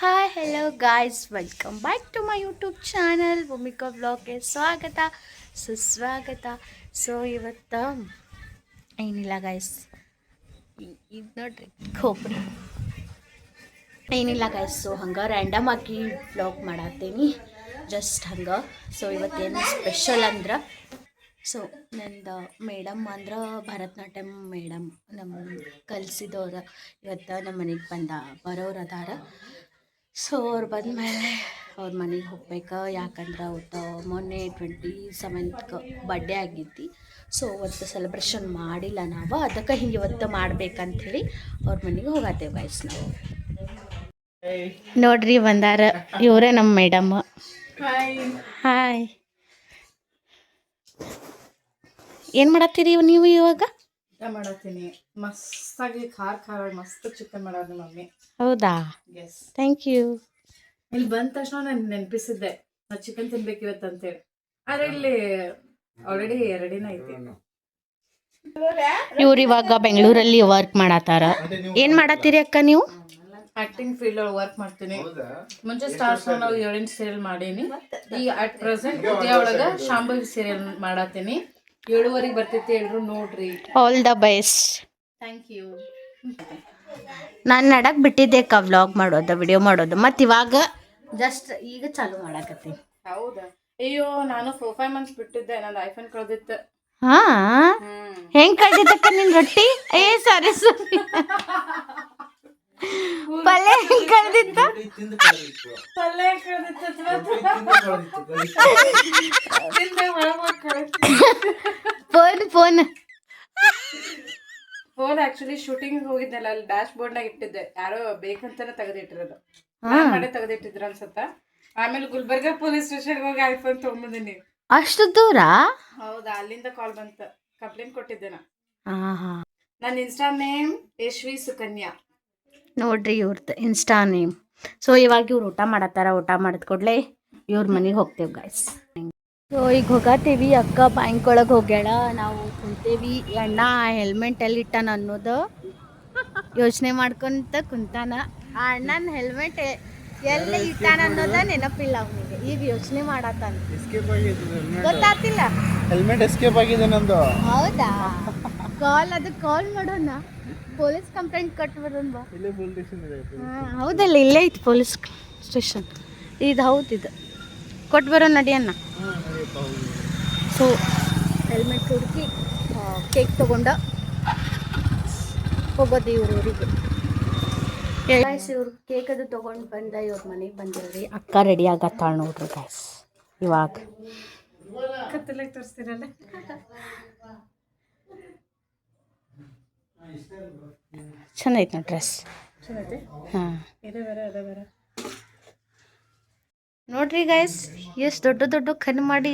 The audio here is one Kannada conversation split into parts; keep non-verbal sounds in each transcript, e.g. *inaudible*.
Hi hello guys welcome back to my YouTube channel Bhoomika ಬ್ಲಾಗ್ಗೆ ಸ್ವಾಗತ ಸುಸ್ವಾಗತ ಸೊ ಇವತ್ತು ಏನಿಲ್ಲ ಗಾಯ್ಸ್ ಇದು ನೋಡ್ರಿ ಕೊಬ್ಬರಿ ಏನಿಲ್ಲ ಗಾಯ್ಸ್ ಸೊ ಹಂಗೆ ರ್ಯಾಂಡಮ್ ಆಗಿ ಬ್ಲಾಗ್ ಮಾಡತ್ತೀನಿ ಜಸ್ಟ್ ಹಂಗೆ. ಸೊ ಇವತ್ತೇನು ಸ್ಪೆಷಲ್ ಅಂದ್ರೆ ಸೊ ನಂದು ಮೇಡಮ್ ಅಂದ್ರೆ ಭರತನಾಟ್ಯಂ ಮೇಡಮ್ ನಮ್ಮ ಕಲಿಸಿದವ್ರು. ಇವತ್ತು ನಮ್ಮ ಮನೆಗೆ ಬಂದ ಬರೋರು ಅದಾರ. ಸೊ ಅವ್ರು ಬಂದಮೇಲೆ ಅವ್ರ ಮನೆಗೆ ಹೋಗ್ಬೇಕು? ಯಾಕಂದ್ರೆ ಅವತ್ತು ಮೊನ್ನೆ ಟ್ವೆಂಟಿ ಸೆವೆಂತ್ಗೆ ಬರ್ಡೇ ಆಗಿತ್ತು ಸೊ ಅವತ್ತು ಸೆಲೆಬ್ರೇಷನ್ ಮಾಡಿಲ್ಲ ನಾವು. ಅದಕ್ಕೆ ಹಿಂಗೆ ಇವತ್ತು ಮಾಡ್ಬೇಕಂಥೇಳಿ ಅವ್ರ ಮನೆಗೆ ಹೋಗತ್ತೇವೆ ಗೈಸ್ ನಾವು. ನೋಡ್ರಿ ಬಂದಾರ. ಇವರೇ ನಮ್ಮ ಮೇಡಮ್ ಹಾಯ್ ಏನು ಮಾಡತ್ತೀರಿ ನೀವು ಇವಾಗ? ಮಾಡತ್ತೀನಿ. ಮಸ್ತಾಗಿ ಖಾರ ಖಾರ ಮಸ್ತ್ ಚಿಕನ್ ಮಾಡೋದು ನಮ್ಮ ಮಮ್ಮಿ ಹೌದಾ? ಎಸ್ ಥ್ಯಾಂಕ್ ಯು ಇಲ್ಲಿ ಬಂದ ತಕ್ಷಣ ನಾನು ನೆನಪಿಸಿದ್ದೆ. ನಾ ಚಿಕನ್ ತಿನ್ಬೇಕು ಇವತ್ತು ಅಂತೇಳಿ ಆದ್ರೆ ಇಲ್ಲಿ ಆಲ್ರೆಡಿ ಎರಡಿನ ಐತಿ. ಇವ್ರು ಇವಾಗ ಬೆಂಗಳೂರಲ್ಲಿ ವರ್ಕ್ ಮಾಡತ್ತಾರ. ಏನ್ ಮಾಡತ್ತೀರಿ ಅಕ್ಕ ನೀವು? ಆಕ್ಟಿಂಗ್ ಫೀಲ್ಡ್ ಒಳಗೆ ವರ್ಕ್ ಮಾಡ್ತೀನಿ. ಮುಂಚೆ ಸ್ಟಾರ್ಸ್ ನಾವು ಏಳೆಂಟು ಸೀರಿಯಲ್ ಮಾಡೀನಿ. ಈಗ ಅಟ್ ಪ್ರೆಸೆಂಟ್ ಉದ್ಯ ಒಳಗ ಶಾಂಭವಿ ಸೀರಿಯಲ್ ಮಾಡತ್ತೀನಿ. ಏಳುವರೆಗೆ ಬರ್ತೈತಿ ಹೇಳ್ರು ನೋಡ್ರಿ. All the best thank you ನಾನು ನಡಕ್ ಬಿಟ್ಟಿದ್ದೆ ಅಕ್ಕ ವ್ಲಾಗ್ ಮಾಡೋದು ವಿಡಿಯೋ ಮಾಡೋದು. ಮತ್ತು ಇವಾಗ ಜಸ್ಟ್ ಈಗ ಚಾಲು ಮಾಡಕತ್ತೀನಿ. ಹೌದಾ? ಅಯ್ಯೋ ನಾನು ಫೋರ್ ಫೈವ್ ಮಂತ್ಸ್ ಬಿಟ್ಟಿದ್ದೆ ನನ್ನ ಐಫೋನ್ ಕಳ್ದಿತ್ತು. ಹಾ? ಹೆಂಗ್ ಕಳ್ದಿತ್ತಕ್ಕ ನಿನ್ ರೊಟ್ಟಿ? ಏ ಸಾರಿ ಸರಿ ಪಲ್ಲೆ ಹೆಂಗ್ ಕಳ್ದಿತ್ತ? ಪಲ್ಲೆ ಕಳ್ದಿತ್ತು ತಿಂದೆ *laughs* phone phone. Phone actually shooting ಹೋಗಿದ್ನಲ್ಲ ಅಲ್ಲಿ ಡ್ಯಾಶ್ ಬೋರ್ಡ್ ನಾಗ ಇಟ್ಟಿದ್ದೆ. ಯಾರೋ ಬೇಕಂತಾನೆ ತೆಗೆದಿಟ್ಟಿರೋದು. ಮಾಡೇ ತೆಗೆದಿಟ್ಟಿದ್ರ ಅನ್ಸತ್ತ? ಆಮೇಲೆ ಗುಲ್ಬರ್ಗ ಪೊಲೀಸ್ ಸ್ಟೇಷನ್ ಹೋಗಿ ಐಫೋನ್ ತಗೊಂಬಂದಿನಿ ಅಷ್ಟು ದೂರ? ಹೌದಾ ಅಲ್ಲಿಂದ ಕಾಲ್ ಬಂತ. ಕಂಪ್ಲೇಂಟ್ ಕೊಟ್ಟಿದ್ದೆ ನಾ. ನನ್ನ ಇನ್ಸ್ಟಾ ನೇಮ್ ಯಶ್ವಿ ಸುಕನ್ಯಾ. ನೋಡ್ರಿ ಇವ್ರದ್ದು ಇನ್ಸ್ಟಾ ನೇಮ್ ಸೊ ಇವಾಗ ಇವ್ರು ಊಟ ಮಾಡತ್ತಾರ? ಊಟ ಮಾಡಿದ ಕೂಡಲೇ ಇವ್ರ ಮನೆಗೆ ಹೋಗ್ತೇವೆ ಗಾಯ್ಸ್ ಸೊ ಈಗ ಹೋಗತ್ತೀವಿ ಅಕ್ಕ ಬ್ಯಾಂಕ್ ಒಳಗೆ ಹೋಗ್ಯಾಳ. ನಾವು ಕುಂತೇವಿ ಅಣ್ಣ ಹೆಲ್ಮೆಟ್ ಎಲ್ಲಿ ಇಟ್ಟಾನ ಅನ್ನೋದು. ಯೋಚನೆ ಮಾಡ್ಕೊಂತ ಕುಂತಾನ. ಆ ಅಣ್ಣನ ಹೆಲ್ಮೆಟ್ ಎಲ್ಲಿ ಇಟ್ಟಾನ ಅನ್ನೋದ ನೆನಪಿಲ್ಲ ಅವನಿಗೆ. ಈಗ ಯೋಚನೆ ಮಾಡತ್ತಾನ. ಗೊತ್ತಾತಿಲ್ಲ ಹೆಲ್ಮೆಟ್ ಎಸ್ಕೇಪ್ ಆಗಿದೆ ನಂದು. ಹೌದಾ? ಕಾಲ್ ಅದು ಕಾಲ್ ಮಾಡೋಣ. ಪೊಲೀಸ್ ಕಂಪ್ಲೇಂಟ್ ಕಟ್ಬಿಡೋಣ ಬಾ. ಇಲ್ಲೇ ಪೊಲೀಸ್ ಸ್ಟೇಷನ್ ಇದೆ ಹೌದಲ್ಲ ಇಲ್ಲೇ ಐತಿ ಪೊಲೀಸ್ ಸ್ಟೇಷನ್ ಇದು ಹೌದು ಇದು. ಕೊಟ್ಟು ಬರೋ ನಡಿಯನ್ನ ಸೊ ಹೆಲ್ಮೆಟ್ ಹುಡುಕಿ ಕೇಕ್ ತಗೊಂಡ ಹೋಗೋದು ಇವ್ರ ಊರಿಗೆ. ಗಾಯ್ಸ್ ಇವ್ರು ಕೇಕ್ ಅದು ತೊಗೊಂಡು ಬಂದ ಇವ್ರ ಮನೆಗೆ ಬಂದಿರ್ರಿ. ಅಕ್ಕ ರೆಡಿ ಆಗತ್ತಾಳ ನೋಡ್ರಿ ಗಾಯ್ಸ್ ಇವಾಗ. ಕತ್ತಲಾಗ ತೋರಿಸ್ತೀರಲ್ಲ? ಚೆನ್ನಾಗೈತೆ ನೋಡಿ ಡ್ರೆಸ್ ಹಾಂ. ಇದೆ ಬೇರೆ ಅದೇ ಬೇರೆ. ನೋಡ್ರಿ ಗೈಸ್ ಎಷ್ಟು ದೊಡ್ಡ ದೊಡ್ಡ ಕಣ್ಣು ಮಾಡಿ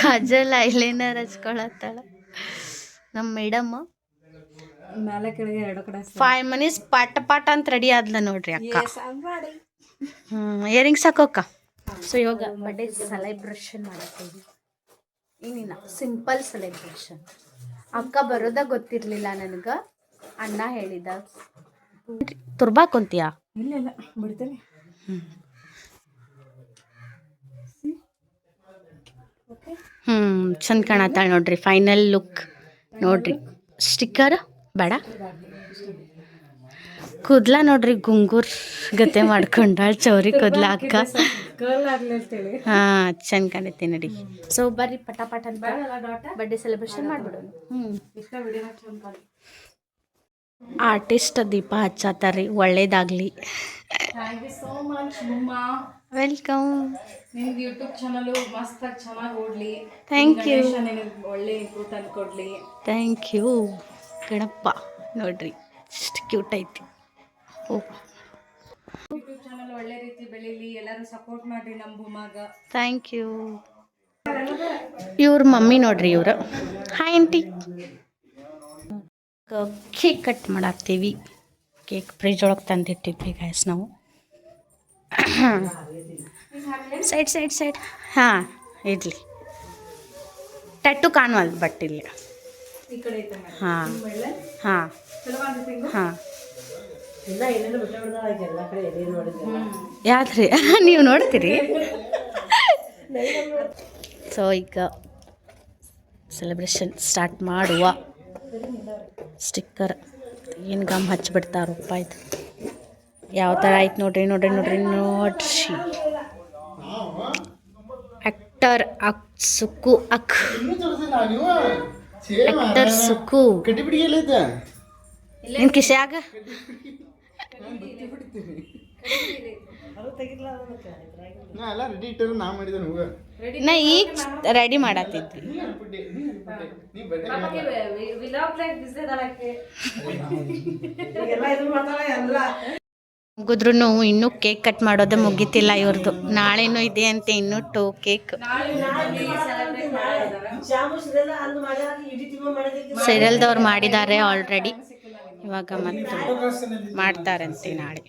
ಕಾಜಲ್ ಐಲೈನರ್ ಹಚ್ಕೊಳತ್ತಾಳ. ನಮ್ಮ ಮೇಡಮ್ ಮೇಲೆ ಕೆಳಗೆ ಎರಡು ಕಡೆ ಫೈವ್ ಮಿನಿಟ್ಸ್ ಪಾಟ ಪಾಟ ಅಂತ ರೆಡಿ ಆದ್ಲ ನೋಡ್ರಿ ಅಕ್ಕ. ಹ್ಮ್ ಇಯರಿಂಗ್ಸ್ ಹಾಕೋಕ್ಕ. ಸೊ ಇವಾಗ ಬಡ್ಡೆ ಸೆಲೆಬ್ರೇಷನ್ ಮಾಡ್ತೀವಿ ಏನಿಲ್ಲ ಸಿಂಪಲ್ ಸೆಲೆಬ್ರೇಷನ್ ಅಕ್ಕ ಬರೋದ ಗೊತ್ತಿರ್ಲಿಲ್ಲ ನನಗೆ. ಅಣ್ಣ ಹೇಳಿದ. ತುರ್ಬಾಕೊಂತೀಯಾ ಇಲ್ಲ ಇಲ್ಲ ಬಿಡ್ತೇನೆ. ಹ್ಮ್ ಚಂದ ಕಾಣತ್ತಾಳ ನೋಡ್ರಿ. ಫೈನಲ್ ಲುಕ್ ನೋಡ್ರಿ. ಸ್ಟಿಕ್ಕರ್ ಬೇಡ. ಕೂದ್ಲ ನೋಡ್ರಿ ಗುಂಗೂರ್ ಗತೆ ಮಾಡ್ಕೊಂಡಾಳ ಚೌರಿ ಕೂದ್ಲ ಅಕ್ಕ. ಹಾ ಚಂದ ಕಾಣತ್ತೆ ನೋಡಿ. ಸೊ ಬರ್ರಿ ಪಟ ಪಟ ಅಂತ. ಬರ್ಡೇ ಸೆಲೆಬ್ರೇಷನ್ ಮಾಡ್ಬಿಡೋಣ. ಆರ್ಟಿಸ್ಟ್ ದೀಪ ಹಚ್ಚಾತಾರ್ರಿ. ಒಳ್ಳೇದಾಗ್ಲಿ. Thank you so much welcome ನಿಮ್ದು ಯೂಟ್ಯೂಬ್ ಚಾನಲು ಮಸ್ತಾಗಿ ಚೆನ್ನಾಗಿ ಓಡ್ಲಿ. ಥ್ಯಾಂಕ್ ಯು ನಿನಗೆ ಒಳ್ಳೆ ಇಂಪ್ರೂವ್ ತಂದು ಕೊಡ್ಲಿ. ಥ್ಯಾಂಕ್ ಯು ಗಣಪ್ಪ ನೋಡ್ರಿ ಎಷ್ಟು ಕ್ಯೂಟ್ ಐತಿ. ಓ. ಯೂಟ್ಯೂಬ್ ಚಾನಲ್ ಒಳ್ಳೆ ರೀತಿ ಬೆಳೀಲಿ ಎಲ್ಲರೂ ಸಪೋರ್ಟ್ ಮಾಡ್ರಿ ನಮ್ಮ ಭೂಮಾಗ. ಥ್ಯಾಂಕ್ ಯು ಇವ್ರ ಮಮ್ಮಿ ನೋಡ್ರಿ ಇವರು. ಹಾಯ್ ಆಂಟಿ ಕೇಕ್ ಕಟ್ ಮಾಡಾಕ್ತೀವಿ. ಕೇಕ್ ಫ್ರಿಜ್ ಒಳಗೆ ತಂದಿಟ್ಟಿದ್ವಿ ಗ್ಯಾಸ್ ನಾವು. Side side side. ಹಾಂ ಇರಲಿ. ಟಟ್ಟು ಕಾಣುವಲ್ ಬಟ್ ಇಲ್ಲಿ. ಹಾಂ ಹಾಂ? ಹಾಂ. ಯಾವ್ದ್ರಿ? *laughs* ನೀವು ನೋಡ್ತೀರಿ? ಸೊ ಈಗ ಸೆಲೆಬ್ರೇಷನ್ ಸ್ಟಾರ್ಟ್ ಮಾಡುವ ಸ್ಟಿಕ್ಕರ್ ಏನು ಗಮ್ ಹಚ್ಚಿಬಿಡ್ತಾರಪ್ಪ ಇದು ಯಾವ ಥರ ಆಯ್ತು ನೋಡ್ರಿ ನೋಡ್ರಿ ನೋಡ್ರಿ ನೋಡ್ರಿ. ಆಕ್ಟರ್ ಅಕ್ ಸುಕ್ಕು ಅಕ್. ಆಕ್ಟರ್ ಸುಕ್ಕು. ನಿನ್ ಹೋಗ ನಾ ಈಗ ರೆಡಿ ಮಾಡತ್ತಿದ್ವಿ ಮುಗಿದ್ರು ಇನ್ನೂ ಕೇಕ್ ಕಟ್ ಮಾಡೋದೇ ಮುಗೀತಿಲ್ಲ ಇವ್ರದ್ದು ನಾಳೆನೂ ಇದೆ ಅಂತೆ ಇನ್ನು ಟೂ ಕೇಕ್. ಸೀರಿಯಲ್ದವ್ರು ಮಾಡಿದ್ದಾರೆ ಆಲ್ರೆಡಿ ಇವಾಗ ಮತ್ತೆ ಮಾಡ್ತಾರಂತೆ ನಾಳೆ.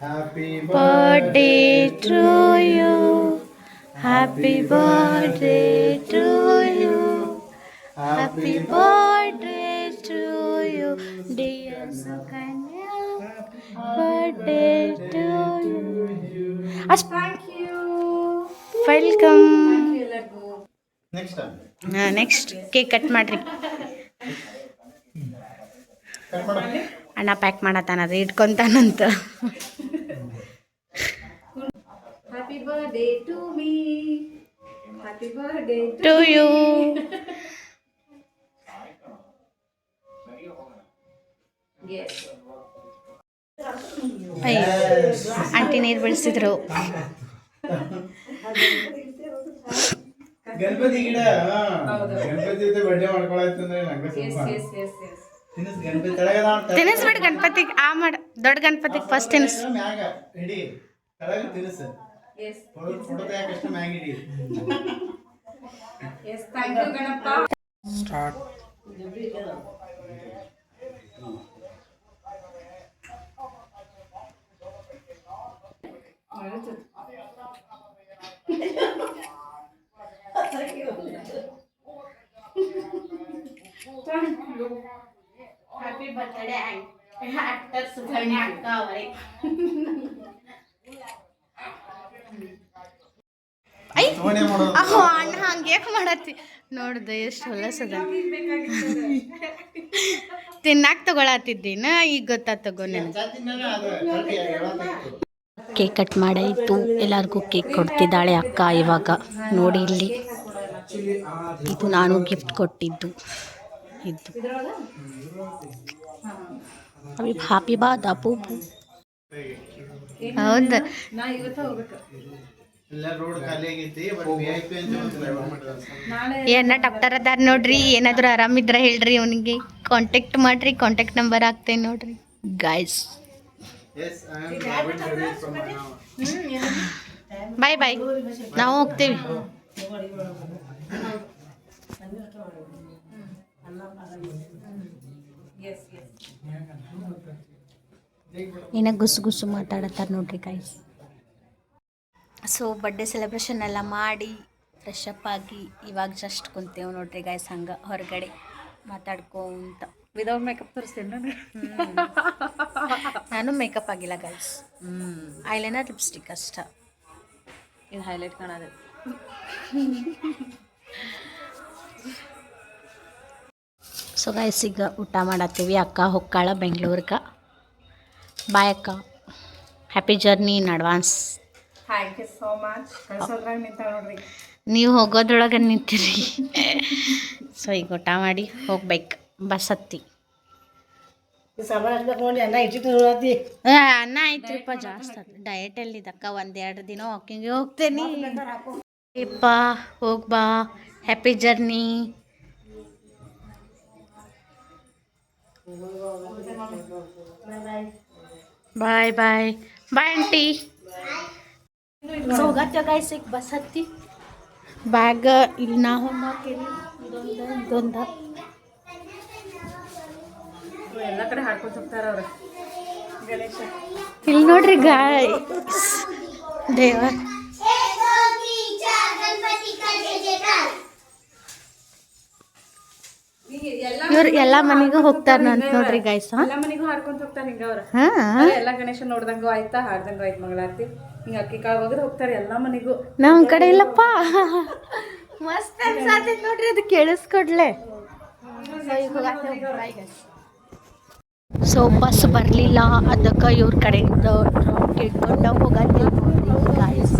ಹೇಳು happy birthday to you happy birthday to you happy birthday to you dear Sukanya birthday to you ಅಷ್ಟು welcome next time next cake cut ಮಾಡ್ರಿ ಕಟ್ ಮಾಡ ಅಣ್ಣ ಪ್ಯಾಕ್ ಮಾಡತ್ತಾನದು ಇಟ್ಕೊಂತಾನಂತ. Happy birthday to me happy birthday to you aunty ನೀರು ಬೆಳೆಸಿದ್ರು. ಗಣಪತಿ ಗಿಡ ಗಣಪತಿ ಜೊತೆ ಬರ್ಡೇ ಮಾಡ್ಕೊಳತ್ತಂದ್ರೆ ನಂಗೆ ಸ್ವಲ್ಪ ಎಸ್ ಎಸ್ ಎಸ್ ತಿನ್ನಿಸ್ ಗಣಪತಿ ತೆಳಗದ ಅಂತ ತಿನ್ನಿಸ್ಬಿಡು ಗಣಪತಿಗೆ ಆ ಮಾಡ ದೊಡ್ಡ ಗಣಪತಿಗೆ ಫಸ್ಟ್ ತಿನ್ನಿಸ್ ಮ್ಯಾಗ ಹಿಡಿ ತೆಳಗ *laughs* *laughs* ಅಹೋ ಅಣ್ಣ ಹಂಗೆ ಯಾಕೆ ಮಾಡತ್ತಿ? ನೋಡ್ದೆ ಎಷ್ಟು ಹೊಲಸದ. *laughs* ತಿನ್ನಾಕ್ ತಗೊಳತ್ತಿದ್ದೀನ? ಈಗ ಗೊತ್ತಾ ತಗೋ. ಕೇಕ್ ಕಟ್ ಮಾಡಾಯಿತು. ಎಲ್ಲರಿಗೂ ಕೇಕ್ ಕೊಡ್ತಿದ್ದಾಳೆ ಅಕ್ಕ ಇವಾಗ. ನೋಡಿ ಇಲ್ಲಿ. ಇದು ನಾನು ಗಿಫ್ಟ್ ಕೊಟ್ಟಿದ್ದು. ಇದು. ಅವಿ ಹಾಪಿ ಬಾ ದಾಪು ಹೌದು. ನಾ ಇವತ್ತ ಹೋಗ್ಬೇಕು ಎಲ್ಲ ರೋಡ್ ಖಾಲಿ ಆಗೈತಿ ಬಟ್ ವಿ ಅಂತ ಹೇಳ್ತಾರೆ, ಯಾವಾಗ ನಾಳೆ ಏನ ಡಾಕ್ಟರ್ ಅದಾರ ನೋಡ್ರಿ. ಏನಾದರೂ ಆರಾಮಿದ್ರ ಹೇಳ್ರಿ ಅವನಿಗೆ. ಕಾಂಟ್ಯಾಕ್ಟ್ ಮಾಡ್ರಿ ಕಾಂಟ್ಯಾಕ್ಟ್ ನಂಬರ್ ಹಾಕ್ತೇನೆ ನೋಡ್ರಿ. Guys Yes. ಬಾಯ್ ಬಾಯ್ ನಾವು ಹೋಗ್ತೇವಿ. ಎಸ್ ಎಸ್ ಏನ ಗುಸು ಗುಸು ಮಾತಾಡತ್ತಾರೆ ನೋಡ್ರಿ ಗಾಯ್ಸ್ ಸೊ ಬರ್ಡೇ ಸೆಲೆಬ್ರೇಷನ್ ಎಲ್ಲ ಮಾಡಿ ಫ್ರೆಶ್ ಅಪ್ ಆಗಿ ಇವಾಗ ಜಸ್ಟ್ ಕುಂತೇವು ನೋಡ್ರಿ ಗಾಯ್ಸ್ ಹಂಗೆ ಹೊರಗಡೆ ಮಾತಾಡ್ಕೊಂತ. ವಿದೌಟ್ ಮೇಕಪ್ ತೋರಿಸ್ತೇನೆ ನಾನು. ಮೇಕಪ್ ಆಗಿಲ್ಲ ಗೈಸ್ ಐಲೈನರ್ ಲಿಪ್ಸ್ಟಿಕ್ ಅಷ್ಟ. ಇದು ಹೈಲೈಟ್ ಕಾಣೋದು ಸೊ ಗೈಸ್ ಈಗ ಊಟ ಮಾಡತ್ತೀವಿ ಅಕ್ಕ ಹೊಕ್ಕಾಳ ಬೆಂಗಳೂರಿಗೆ. ಬಾಯ್ ಅಕ್ಕ happy journey in advance thank you so much ಕಳ್ಸೋದ್ರಾಗ ನಿಂತಾಳ ನೋಡ್ರಿ. ನೀವು ಹೋಗೋದ್ರೊಳಗೆ ನಿಂತೀರಿ. ಸೊ *laughs* ಈಗ ಊಟ ಮಾಡಿ ಹೋಗ್ಬೇಕು. ಬಸ್ ಹತ್ತಿ ಅನ್ನ ಐತ್ರಿಪ್ಪ ಜಾಸ್ತಿ ಡಯಟಲ್ಲಿ ಡಯಟ್ ಎಲ್ಲಿದಕ್ಕ ಒಂದೆರಡು ದಿನ ವಾಕಿಂಗ್ಗೆ ಹೋಗ್ತೇನೆ. ಇಪ್ಪ ಹೋಗ್ ಬಾ. Happy journey bye bye bye bye aunty so ಹೋಗತ್ತೆ ಗೈಸ್ ಈಗ ಬಸ್ ಹತ್ತಿ ಬ್ಯಾಗ್ ಇಲ್ಲಿ ನಾ ಇದೊಂದು ಇದೊಂದು ಎಲ್ಲ ಕಡೆ ಹಾಡ್ಕೊಂತ ಹೋಗ್ತಾರ ಅವ್ರು. ಗಣೇಶ. ಇಲ್ಲಿ ನೋಡ್ರಿ ಗಾಯ ದೇವ. ಇವ್ರು ಎಲ್ಲ ಮನೆಗೂ ಹೋಗ್ತಾರ ಅಂತ ನೋಡ್ರಿ ಗೈಸ್ ಎಲ್ಲ ಮನೆಗೂ ಹಾಡ್ಕೊಂತ ಹೋಗ್ತಾರೆ ಹಿಂಗ ಅವ್ರ ಹಾ? ಎಲ್ಲ ಗಣೇಶ ನೋಡ್ದಂಗು ಆಯ್ತಾ ಹಾಡ್ದಂಗು ಆಯ್ತು ಮಂಗಳಾರತಿ. ಹಿಂಗ ಅಕ್ಕಿ ಕಾಳು ಒಗದು ಹೋಗ್ತಾರೆ ಎಲ್ಲ ಮನೆಗೂ. ನಮ್ ಕಡೆ ಇಲ್ಲಪ್ಪ. *laughs* ಮಸ್ತ್ ಅನ್ಸಾತಿ ನೋಡ್ರಿ ಅದು ಕೇಳಿಸ್ಕೊಡ್ಲೆ. ಸೊ ಬಸ್ ಬರಲಿಲ್ಲ ಅದಕ್ಕೆ ಇವ್ರ ಕಡೆಯಿಂದ ಡ್ರಾಪ್ ಹೋಗತ್ತೀವಿ ನೋಡ್ರಿ ಗಾಯ್ಸ್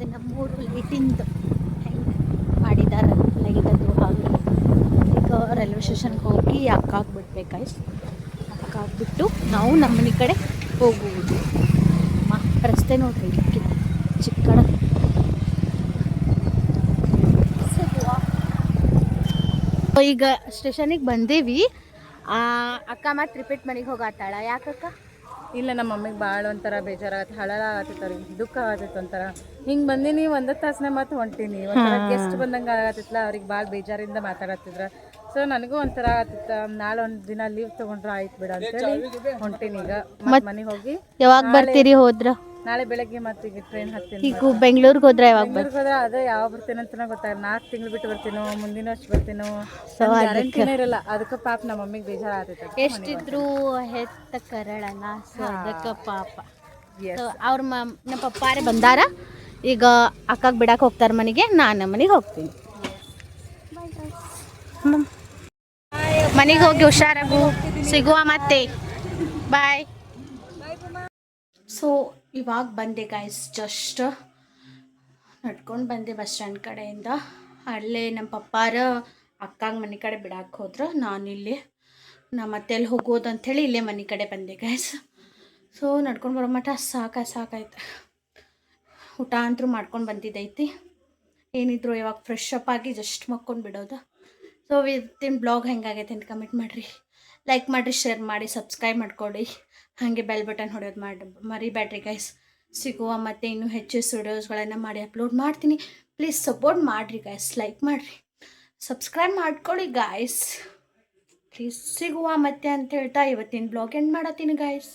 ಇದು ನಮ್ಮೂರು ಲೈಟಿಂದು ಹೆಂಗೆ ಮಾಡಿದ್ದಾರೆ ಲೈಟ್ ಹಾಗೆ. ಈಗ ರೈಲ್ವೆ ಸ್ಟೇಷನ್ಗೆ ಹೋಗಿ ಅಕ್ಕ ಹಾಕ್ಬಿಡ್ಬೇಕಾಯ್ತು ಅಕ್ಕ ಹಾಕ್ಬಿಟ್ಟು ನಾವು ನಮ್ಮನೆ ಕಡೆ ಹೋಗುವುದು. ರಸ್ತೆ ನೋಡ್ರಿ ಇದಕ್ಕೆ. ಚಿಕ್ಕಡ ಈಗ ಸ್ಟೇಷನಿಗೆ ಬಂದೇವಿ. ಅಕ್ಕ ಮತ್ತೆ ರಿಪೀಟ್ ಮನೆಗೆ ಹೋಗಾತಾಳ. ಯಾಕಕ್ಕ? ಇಲ್ಲ ನಮ್ಮ ಮಮ್ಮಿಗೆ ಭಾಳ ಒಂಥರ ಬೇಜಾರಾಗತ್ತೆ ಹಳಲ ಆಗತ್ತೈತೆ ಅವ್ರಿಗೆ ದುಃಖ ಆಗತ್ತೈತೆ ಒಂಥರ. ಹಿಂಗೆ ಬಂದಿನಿ ಒಂದು ತಾಸನೆ ಮತ್ತೆ ಹೊಂಟೀನಿ ಒಂಥರ ಗೆಸ್ಟ್ ಬಂದಂಗೆ ಆಗತ್ತಿತ್ತಲ್ಲ ಅವ್ರಿಗೆ ಭಾಳ ಬೇಜಾರಿಂದ ಮಾತಾಡತ್ತಿದ್ರ. ಸೊ ನನಗೂ ಒಂಥರ ಆಗತ್ತಿತ್ತ ನಾಳೆ ಒಂದು ದಿನ ಲೀವ್ ತೊಗೊಂಡ್ರೆ ಆಯ್ತು ಬಿಡ ಅಂತೇಳಿ ಹೊಂಟೀನಿ ಈಗ. ಮತ್ತೆ ಮನೆಗೆ ಹೋಗಿ ಯಾವಾಗ ಬರ್ತೀರಿ ಹೋದ್ರ? ನಾಳೆ ಬೆಳಗ್ಗೆ ಮತ್ತೆ ಈಗ ಟ್ರೈನ್ ಹತ್ತೀನಿ ಈಗ ಬೆಂಗಳೂರಿಗೆ ಹೋದ್ರೆ ಯಾವಾಗ ಬೆಂಗ್ಳೂರ್ಗೆ ಹೋದ್ರೆ ಅದೇ ಯಾವ ಬರ್ತೇನೆ ಅಂತ ಗೊತ್ತಾಗಲ್ಲ. ನಾಲ್ಕು ತಿಂಗಳು ಬಿಟ್ಟು ಬರ್ತೀನೋ ಮುಂದಿನ ವರ್ಷ ಬರ್ತೀನೋ. ಗ್ಯಾರಂಟಿನೇ ಇರಲ್ಲ. ಅದಕ್ಕೆ ಪಾಪ ನಮ್ಮ ಮಮ್ಮಿಗೆ ಬೇಜಾರಾಗ್ತೈತೆ ಎಷ್ಟಿದ್ರು ಹೆತ್ತ ಕರಳಲ್ಲ ಸೊ ಅದಕ್ಕೆ ಪಾಪ. ಅವ್ರ ಮ ನಮ್ಮ ಪಪ್ಪಾರೇ ಬಂದಾರ. ಈಗ ಅಕ್ಕಗೆ ಬಿಡಕ್ಕೆ ಹೋಗ್ತಾರೆ ಮನೆಗೆ ನಾನು ಮನೆಗೆ ಹೋಗ್ತೀನಿ. ಮನೆಗೆ ಹೋಗಿ ಹುಷಾರಾಗು. ಸಿಗುವ ಮತ್ತೆ. ಬಾಯ್ ಸೊ ಇವಾಗ ಬಂದೆ ಗಾಯ್ಸ್ ಜಸ್ಟ್ ನಡ್ಕೊಂಡು ಬಂದೆ ಬಸ್ ಸ್ಟ್ಯಾಂಡ್ ಕಡೆಯಿಂದ. ಅಲ್ಲೇ ನಮ್ಮ ಪಪ್ಪಾರ ಅಕ್ಕಂಗೆ ಮನೆ ಕಡೆ ಬಿಡಕ್ಕೆ ಹೋದ್ರು. ನಾನಿಲ್ಲಿ ನಾ ಮತ್ತೆ ಎಲ್ಲಿ ಹೋಗೋದು ಅಂಥೇಳಿ ಇಲ್ಲೇ ಮನೆ ಕಡೆ ಬಂದೆ ಗಾಯ್ಸ್ ಸೊ ನಡ್ಕೊಂಡು ಬರೋ ಮಟ್ಟ ಸಾಕ ಸಾಕಾಯ್ತು ಊಟ ಅಂತರೂ ಮಾಡ್ಕೊಂಡು ಬಂದಿದ್ದೈತಿ. ಏನಿದ್ರು ಇವಾಗ ಫ್ರೆಶ್ ಅಪ್ ಆಗಿ ಜಸ್ಟ್ ಮಕ್ಕೊಂಡು ಬಿಡೋದು. ಸೊ ವಿತಿನ್ ಬ್ಲಾಗ್ ಹೆಂಗಾಗೈತೆ ಅಂತ ಕಮೆಂಟ್ ಮಾಡಿರಿ. ಲೈಕ್ ಮಾಡಿರಿ ಶೇರ್ ಮಾಡಿ ಸಬ್ಸ್ಕ್ರೈಬ್ ಮಾಡ್ಕೊಳ್ಳಿ. ಹಾಗೆ ಬೆಲ್ ಬಟನ್ ಹೊಡೆಯೋದು ಮಾಡಿ ಮರಿಬೇಡ್ರಿ ಗೈಸ್ ಸಿಗುವ ಮತ್ತು ಇನ್ನೂ ಹೆಚ್ಚು ವಿಡಿಯೋಸ್ಗಳನ್ನು ಮಾಡಿ ಅಪ್ಲೋಡ್ ಮಾಡ್ತೀನಿ. ಪ್ಲೀಸ್ ಸಪೋರ್ಟ್ ಮಾಡಿರಿ ಗೈಸ್ ಲೈಕ್ ಮಾಡಿರಿ. ಸಬ್ಸ್ಕ್ರೈಬ್ ಮಾಡ್ಕೊಳ್ಳಿ ಗಾಯ್ಸ್ ಪ್ಲೀಸ್ ಸಿಗುವ ಮತ್ತೆ ಅಂತ ಹೇಳ್ತಾ ಇವತ್ತಿನ ಬ್ಲಾಗ್ ಎಂಡ್ ಮಾಡತ್ತೀನಿ ಗಾಯ್ಸ್